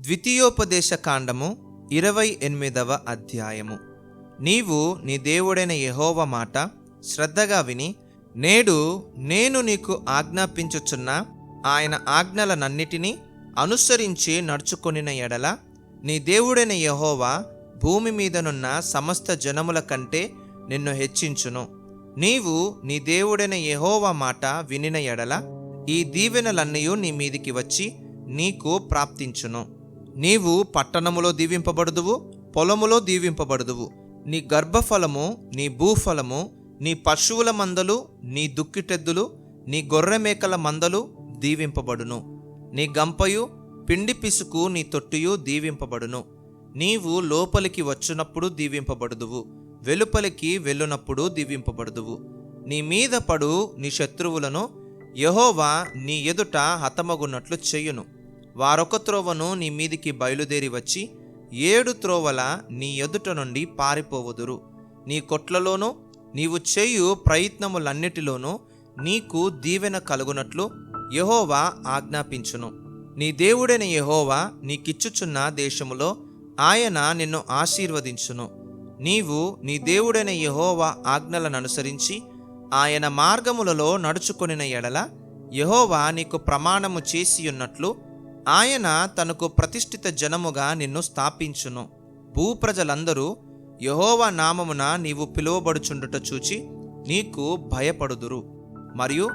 ద్వితీయోపదేశ కాండము ఇరవై ఎనిమిదవ అధ్యాయము. నీవు నీ దేవుడైన యహోవ మాట శ్రద్ధగా విని నేడు నేను నీకు ఆజ్ఞాపించుచున్న ఆయన ఆజ్ఞలనన్నిటినీ అనుసరించి నడుచుకొనిన ఎడల నీ దేవుడైన యహోవా భూమి మీదనున్న సమస్త జనముల కంటే నిన్ను హెచ్చించును. నీవు నీ దేవుడైన యహోవ మాట వినిన ఎడల ఈ దీవెనలన్నయూ నీ మీదికి వచ్చి నీకు ప్రాప్తించును. నీవు పట్టణములో దీవింపబడుదువు పొలములో దీవింపబడుదువు. నీ గర్భఫలము నీ భూఫలము నీ పశువుల మందలు నీ దుక్కిటెద్దులు నీ గొర్రె మేకల మందలు దీవింపబడును. నీ గంపయు పిండి పిసుకు నీ తొట్టియు దీవింపబడును. నీవు లోపలికి వచ్చినప్పుడు దీవింపబడుదువు వెలుపలికి వెళ్ళునప్పుడు దీవింపబడుదువు. నీ మీద పడు నీ శత్రువులను యహోవా నీ ఎదుట హతమగున్నట్లు చెయ్యును వారొక త్రోవను నీ మీదికి బయలుదేరి వచ్చి ఏడు త్రోవల నీ ఎదుట నుండి పారిపోవుదురు. నీ కొట్లలోనూ నీవు చేయు ప్రయత్నములన్నిటిలోనూ నీకు దీవెన కలుగునట్లు యహోవా ఆజ్ఞాపించును. నీ దేవుడైన యహోవా నీకిచ్చుచున్న దేశములో ఆయన నిన్ను ఆశీర్వదించును. నీవు నీ దేవుడైన యహోవా ఆజ్ఞలను అనుసరించి ఆయన మార్గములలో నడుచుకొనిన ఎడల యహోవా నీకు ప్రమాణము చేసియున్నట్లు ఆయన తనకు ప్రతిష్ఠిత జనముగా నిన్ను స్థాపించును. భూప్రజలందరూ యహోవా నామమున నీవు పిలువబడుచుండుట చూచి నీకు భయపడుదురు. మరియు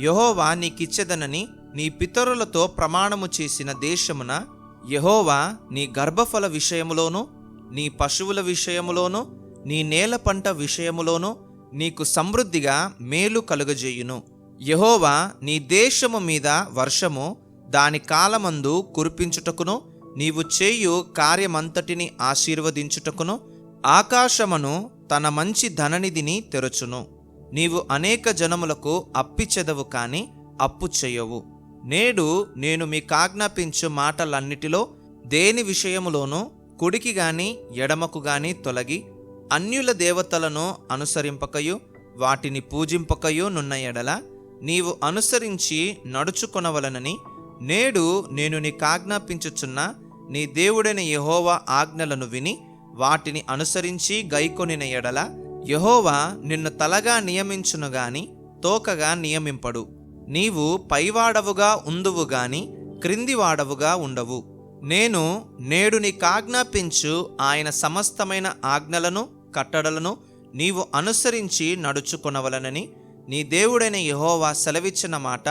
యహోవా నీకిచ్చెదనని నీ పితరులతో ప్రమాణము చేసిన దేశమున యహోవా నీ గర్భఫల విషయములోను నీ పశువుల విషయములోను నీ నేల పంట విషయములోను నీకు సమృద్ధిగా మేలు కలుగజేయును. యహోవా నీ దేశము మీద వర్షము దాని కాలమందు కురిపించుటకును నీవు చేయు కార్యమంతటిని ఆశీర్వదించుటకును ఆకాశమును తన మంచి ధననిధిని తెరచును. నీవు అనేక జనములకు అప్పిచెదవు కాని అప్పు చేయవు. నేడు నేను మీకాజ్ఞాపించు మాటలన్నిటిలో దేని విషయములోనూ కుడికి గాని ఎడమకు గాని తొలగి అన్యుల దేవతలను అనుసరింపకయు వాటిని పూజింపకయు నున్న ఎడల నీవు అనుసరించి నడుచుకొనవలనని నేడు నేను నీకాజ్ఞాపించుచున్న నీ దేవుడైన యహోవా ఆజ్ఞలను విని వాటిని అనుసరించి గైకొనిన ఎడల యహోవా నిన్ను తలగా నియమించును గాని తోకగా నియమింపడు. నీవు పైవాడవుగా ఉందువు గాని క్రిందివాడవుగా ఉండవు. నేను నేడు నీకాజ్ఞాపించు ఆయన సమస్తమైన ఆజ్ఞలను కట్టడలను నీవు అనుసరించి నడుచుకొనవలనని నీ దేవుడైన యహోవా సెలవిచ్చిన మాట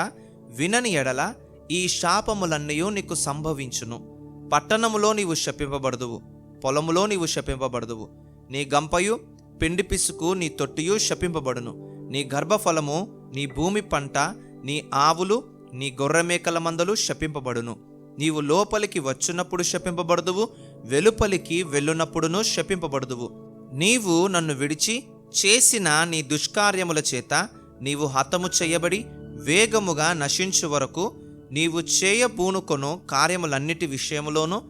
వినని ఎడల ఈ శాపములన్నయూ నీకు సంభవించును. పట్టణములో నీవు శపింపబడదువు. పొలములో నీవు శపింపబడదువు. నీ గంపయు పిండి పిసుకు నీ తొట్టియు శపింపబడును. నీ గర్భఫలము నీ భూమి పంట నీ ఆవులు నీ గొర్రెమేకల మందలు శపింపబడును. నీవు లోపలికి వచ్చినప్పుడు శపింపబడదువు వెలుపలికి వెళ్ళునప్పుడును శపింపబడదువు. నీవు నన్ను విడిచి చేసిన నీ దుష్కార్యముల చేత నీవు హతము చేయబడి వేగముగా నశించు వరకు నీవు చేయ పూనుకొను కార్యములన్నిటి విషయములోనూ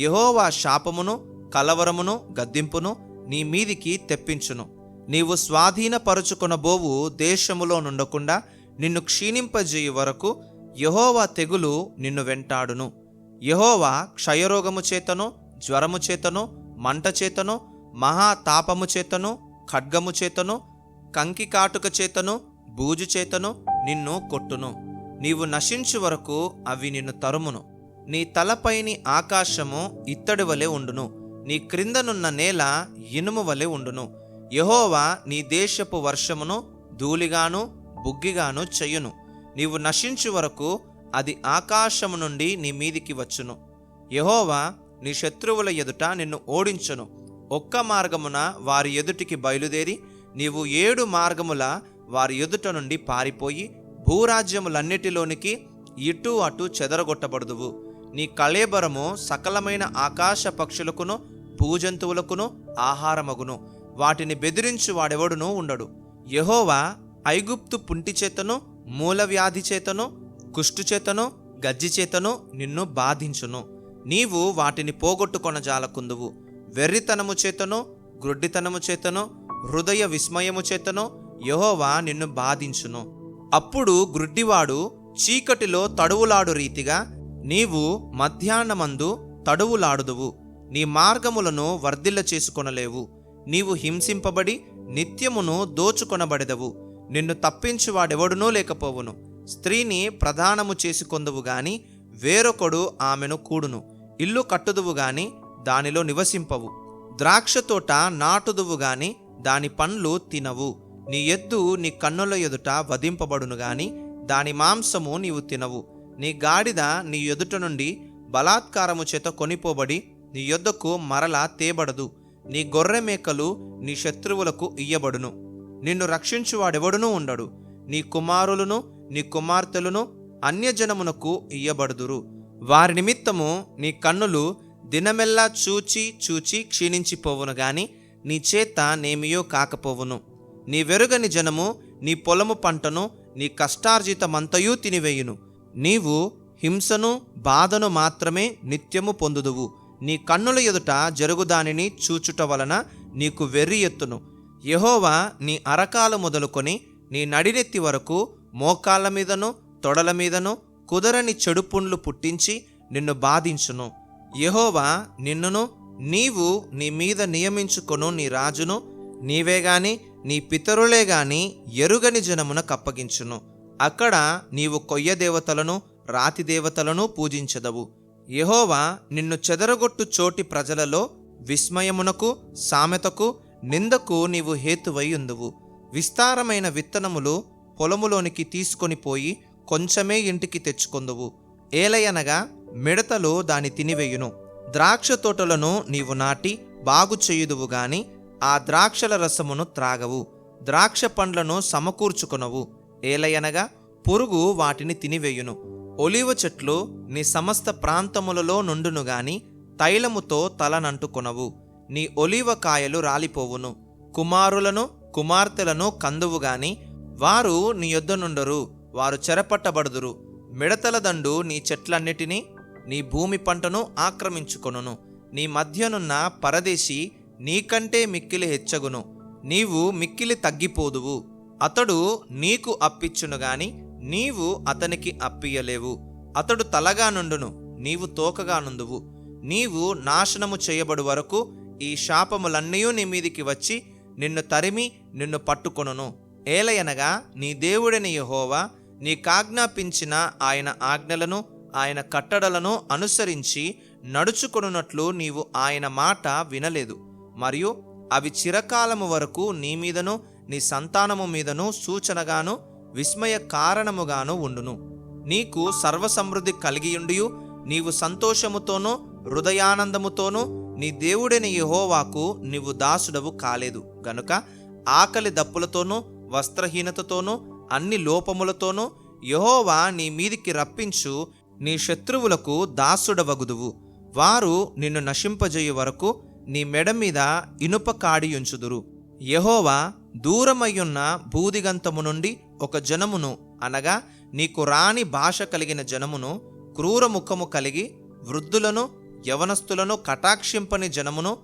యహోవా శాపమును కలవరమును గద్దింపును నీ మీదికి తెప్పించును. నీవు స్వాధీనపరుచుకొనబోవు దేశములో నుండకుండా నిన్ను క్షీణింపజేయు వరకు యహోవా తెగులు నిన్ను వెంటాడును. యహోవా క్షయరోగము చేతను జ్వరము చేతను మంట చేతను మహాతాపము చేతను ఖడ్గము చేతను కంకి కాటుక చేతను బూజు చేతను నిన్ను కొట్టును. నీవు నశించు వరకు అవి నిన్ను తరుమును. నీ తలపైని ఆకాశము ఇత్తడి వలె ఉండును. నీ క్రిందనున్న నేల ఇనుము వలె ఉండును. యహోవా నీ దేశపు వర్షమును ధూళిగాను బుగ్గిగాను చెయ్యును నీవు నశించు వరకు అది ఆకాశము నుండి నీ మీదికి వచ్చును. యహోవా నీ శత్రువుల ఎదుట నిన్ను ఓడించును. ఒక్క మార్గమున వారి ఎదుటికి బయలుదేరి నీవు ఏడు మార్గముల వారి ఎదుట నుండి పారిపోయి భూరాజ్యములన్నిటిలోనికి ఇటు అటు చెదరగొట్టబడుదువు. నీ కళేబరము సకలమైన ఆకాశ పక్షులకును భూజంతువులకును ఆహారమగును. వాటిని బెదిరించు వాడెవడునూ ఉండడు. యహోవా ఐగుప్తు పుంటి చేతను మూలవ్యాధి చేతను కుష్టు చేతను గజ్జి చేతను నిన్ను బాధించును. నీవు వాటిని పోగొట్టుకొనజాలకుందువు వెర్రితనము చేతను గ్రుడ్డితనము చేతను హృదయ విస్మయము చేతను యహోవా నిన్ను బాధించును. అప్పుడు గ్రుడ్డివాడు చీకటిలో తడువులాడు రీతిగా నీవు మధ్యాహ్నమందు తడువులాడుదువు నీ మార్గములను వర్ధిల్ల చేసుకొనలేవు. నీవు హింసింపబడి నిత్యమును దోచుకొనబడెదవు. నిన్ను తప్పించువాడెవడునూ లేకపోవును. స్త్రీని ప్రధానము చేసుకొందువు గాని వేరొకడు ఆమెను కూడును. ఇల్లు కట్టుదువు గాని దానిలో నివసింపవు. ద్రాక్ష తోట నాటుదువు గాని దాని పండ్లు తినవు. నీ ఎద్దు నీ కన్నుల ఎదుట వధింపబడును గాని దాని మాంసము నీవు తినవు. నీ గాడిద నీ ఎదుట నుండి బలాత్కారము చేత కొనిపోబడి నీ యొద్దకు మరలా తేబడదు. నీ గొర్రె మేకలు నీ శత్రువులకు ఇయ్యబడును. నిన్ను రక్షించువాడెవడునూ ఉండడు. నీ కుమారులను నీ కుమార్తెలను అన్యజనమునకు ఇయ్యబడుదురు. వారి నిమిత్తము నీ కన్నులు దినమెల్లా చూచి చూచి క్షీణించిపోవును గాని నీ చేత నేమియో కాకపోవును. నీ వెరుగని జనము నీ పొలము పంటను నీ కష్టార్జితమంతయూ తినివేయును. నీవు హింసను బాధను మాత్రమే నిత్యము పొందుదువు. నీ కన్నుల ఎదుట జరుగుదానిని చూచుట వలన నీకు వెర్రి ఎత్తును. యహోవా నీ అరకాలు మొదలుకొని నీ నడినెత్తి వరకు మోకాళ్ళ మీదను తొడల మీదను కుదరని చెడు పుండ్లు పుట్టించి నిన్ను బాధించును. యహోవా నిన్నును నీవు నీ మీద నియమించుకొను నీ రాజును. నీవే గాని నీ పితరులే గాని ఎరుగని జనమున కప్పగించును. అక్కడ నీవు కొయ్య దేవతలను రాతి దేవతలను పూజించదవు. యహోవా నిన్ను చెదరగొట్టు చోటి ప్రజలలో విస్మయమునకు సామెతకు నిందకు నీవు హేతువై ఉందువు. విస్తారమైన విత్తనములు పొలములోనికి తీసుకొని పోయి కొంచెమే ఇంటికి తెచ్చుకొందువు. ఏలయనగా మిడతలు దాని తినివేయును. ద్రాక్ష తోటలను నీవు నాటి బాగు చేయుదువు గాని ఆ ద్రాక్షల రసమును త్రాగవు ద్రాక్ష పండ్లను సమకూర్చుకొనవు. ఏలయనగా పురుగు వాటిని తినివేయును. ఒలివ చెట్లు నీ సమస్త ప్రాంతములలో నుండును గాని తైలముతో తలనంటుకొనవు నీ ఒలివ కాయలు రాలిపోవును. కుమారులను కుమార్తెలను కందువు గాని వారు నీ యొద్దనుండరు వారు చెరపట్టబడుదురు. మిడతల దండు నీ చెట్లన్నిటినీ నీ భూమి పంటను ఆక్రమించుకొనును. నీ మధ్యనున్న పరదేశీ నీకంటే మిక్కిలి హెచ్చగును. నీవు మిక్కిలి తగ్గిపోదువు. అతడు నీకు అప్పిచ్చును గాని నీవు అతనికి అప్పియలేవు అతడు తలగా నుండును నీవు తోకగా నుండువు నీవు నాశనము చేయబడు వరకు ఈ శాపములన్నీ నీ మీదికి వచ్చి నిన్ను తరిమి నిన్ను పట్టుకొనును. ఏలయనగా నీ దేవుడని యహోవా నీకాజ్ఞాపించిన ఆయన ఆజ్ఞలను ఆయన కట్టడలను అనుసరించి నడుచుకొనున్నట్లు నీవు ఆయన మాట వినలేదు. మరియు అవి చిరకాలము వరకు నీ మీదను నీ సంతానము మీదను సూచనగాను విస్మయ కారణముగాను ఉండును. నీకు సర్వసమృద్ధి కలిగియుండియు నీవు సంతోషముతోనూ హృదయానందముతోనూ నీ దేవుడైన యహోవాకు నీవు దాసుడవు కాలేదు. గనుక ఆకలి దప్పులతోనూ వస్త్రహీనతతోనూ అన్ని లోపములతోనూ యహోవా నీ మీదికి రప్పించు నీ శత్రువులకు దాసుడవగుదువు. వారు నిన్ను నశింపజేయు వరకు నీ మెడ మీద ఇనుప కాడి ఉంచుదురు. యహోవా దూరమయ్యున్న భూదిగంతము నుండి ఒక జనమును అనగా నీకు రాని భాష కలిగిన జనమును క్రూర ముఖము కలిగి వృద్ధులను యవనస్తులను కటాక్షింపని జనమును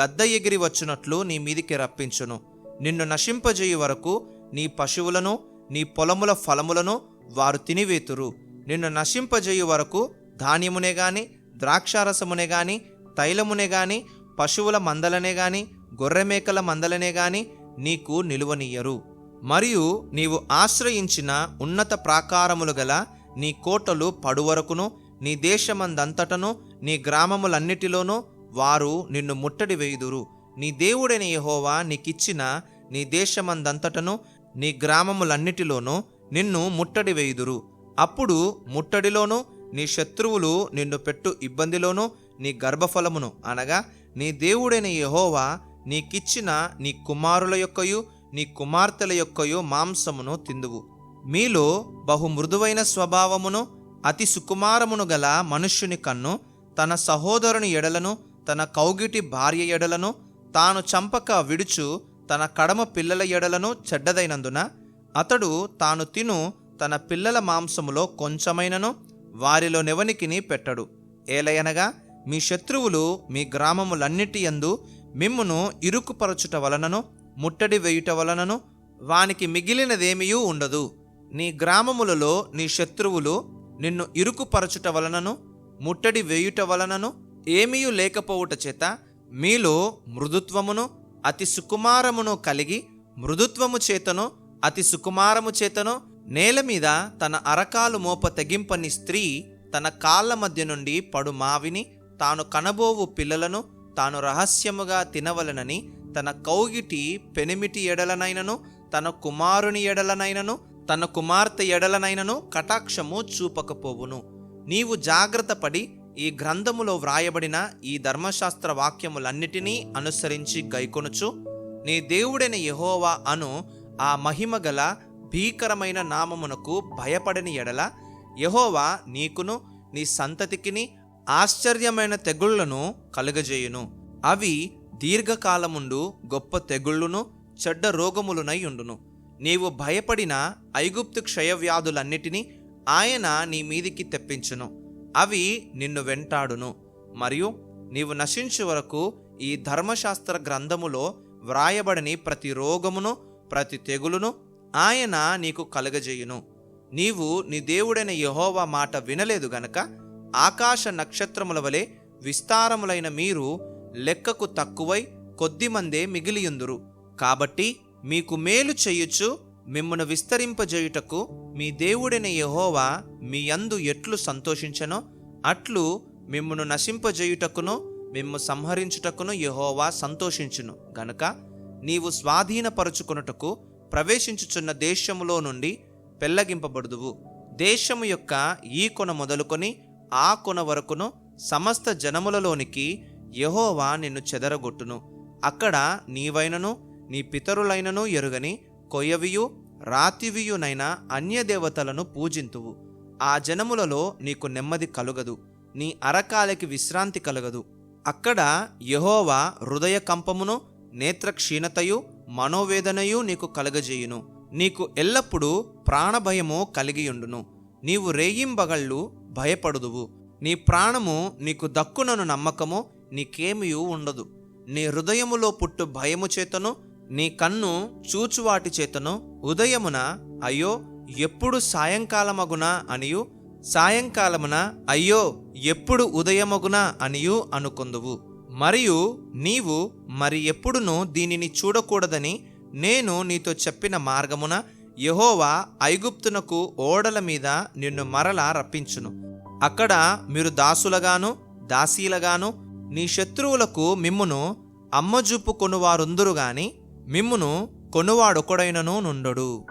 గద్ద ఎగిరి వచ్చినట్లు నీ మీదికి రప్పించును. నిన్ను నశింపజేయు వరకు నీ పశువులను నీ పొలముల ఫలములను వారు తినివేతురు. నిన్ను నశింపజేయు వరకు ధాన్యమునే గాని ద్రాక్షారసమునే గాని తైలమునే గాని పశువుల మందలనే గాని గొర్రెమేకల మందలనే గాని నీకు నిలువనియ్యరు మరియు నీవు ఆశ్రయించిన ఉన్నత ప్రాకారములు గల నీ కోటలు పడువరకును నీ దేశమందంతటను నీ గ్రామములన్నిటిలోనూ వారు నిన్ను ముట్టడి వేయుదురు. నీ దేవుడైన యహోవా నీకిచ్చిన నీ దేశమందంతటను నీ గ్రామములన్నిటిలోనూ నిన్ను ముట్టడి వేయుదురు. అప్పుడు ముట్టడిలోనూ నీ శత్రువులు నిన్ను పెట్టు ఇబ్బందిలోనూ నీ గర్భఫలమును అనగా నీ దేవుడైన యెహోవా నీకిచ్చిన నీ కుమారుల యొక్కయు నీ కుమార్తెల యొక్కయు మాంసమును తిందువు. మీలో బహు మృదువైన స్వభావమును అతి సుకుమారమును గల మనుష్యుని కన్ను తన సహోదరుని ఎడలను తన కౌగిటి భార్య ఎడలను తాను చంపక విడుచు తన కడమ పిల్లల ఎడలను చెడ్డదైనందున అతడు తాను తిను తన పిల్లల మాంసములో కొంచెమైనను వారిలో నెవనికిని పెట్టడు. ఏలయనగా మీ శత్రువులు మీ గ్రామములన్నిటి యందు మిమ్మును ఇరుకుపరచుట వలనను ముట్టడి వేయుట వలనను వానికి మిగిలినదేమీయూ ఉండదు. నీ గ్రామములలో నీ శత్రువులు నిన్ను ఇరుకుపరచుట వలనను ముట్టడి వేయుట వలనను ఏమీయు లేకపోవుట చేత మీలో మృదుత్వమును అతి సుకుమారమును కలిగి మృదుత్వము చేతను అతి సుకుమారము చేతను నేల మీద తన అరకాలు మోప తెగింపని స్త్రీ తన కాళ్ళ మధ్య నుండి పడు మావిని తాను కనబోవు పిల్లలను తాను రహస్యముగా తినవలనని తన కౌగిటి పెనిమిటి ఎడలనైనను తన కుమారుని ఎడలనైనను తన కుమార్తె ఎడలనైనను కటాక్షము చూపకపోవును. నీవు జాగ్రత్త పడి ఈ గ్రంథములో వ్రాయబడిన ఈ ధర్మశాస్త్ర వాక్యములన్నిటినీ అనుసరించి గైకొనుచు నీ దేవుడైన యహోవా అను ఆ మహిమ గల భీకరమైన నామమునకు భయపడని ఎడల యహోవా నీకును నీ సంతతికిని ఆశ్చర్యమైన తెగుళ్ళను కలుగజేయును. అవి దీర్ఘకాలముండు గొప్ప తెగుళ్ళును చెడ్డ రోగములునై ఉండును. నీవు భయపడిన ఐగుప్తు క్షయవ్యాధులన్నిటినీ ఆయన నీ మీదికి తెప్పించును. అవి నిన్ను వెంటాడును. మరియు నీవు నశించు వరకు ఈ ధర్మశాస్త్ర గ్రంథములో వ్రాయబడని ప్రతి రోగమును ప్రతి తెగులును ఆయన నీకు కలగజేయును. నీవు నీ దేవుడైన యహోవా మాట వినలేదు గనక ఆకాశ నక్షత్రముల వలె విస్తారములైన మీరు లెక్కకు తక్కువై కొద్దిమందే మిగిలియుందురు. కాబట్టి మీకు మేలు చేయుచు మిమ్మను విస్తరింపజేయుటకు మీ దేవుడైన యహోవా మీ అందు ఎట్లు సంతోషించనో అట్లు మిమ్మను నశింపజేయుటకును మిమ్ము సంహరించుటకును యహోవా సంతోషించును. గనుక నీవు స్వాధీనపరుచుకొనుటకు ప్రవేశించుచున్న దేశములో నుండి పెళ్ళగింపబడుదువు దేశము యొక్క ఈ కొన మొదలుకొని ఆ కొన వరకును సమస్త జనములలోనికి యహోవా నిన్ను చెదరగొట్టును. అక్కడ నీవైనను నీ పితరులైనను ఎరుగని కొయ్యవియు రాతివియునైన అన్యదేవతలను పూజింతువు. ఆ జనములలో నీకు నెమ్మది కలుగదు నీ అరకాలకి విశ్రాంతి కలగదు. అక్కడ యహోవా హృదయ కంపమును నేత్రక్షీణతయు మనోవేదనయు నీకు కలగజేయును. నీకు ఎల్లప్పుడూ ప్రాణభయము కలిగియుండును. నీవు రేయింబగళ్ళు భయపడుదువు. నీ ప్రాణము నీకు దక్కునను నమ్మకము నీకేమియూ ఉండదు. నీ హృదయములో పుట్టు భయము చేతను నీ కన్ను చూచువాటి చేతను ఉదయమున అయ్యో ఎప్పుడు సాయంకాలమగునా అనియు? సాయంకాలమున అయ్యో ఎప్పుడు ఉదయమగునా అనియు అనుకొందువు. మరియు నీవు మరి ఎప్పుడును దీనిని చూడకూడదని నేను నీతో చెప్పిన మార్గమున యహోవా ఐగుప్తునకు ఓడల మీద నిన్ను మరలా రప్పించును. అక్కడ మీరు దాసులగాను దాసీలగాను నీ శత్రువులకు మిమ్మును అమ్మజూపు కొనువారుందురు గాని మిమ్మును కొనువాడొకడైనను నుండడు.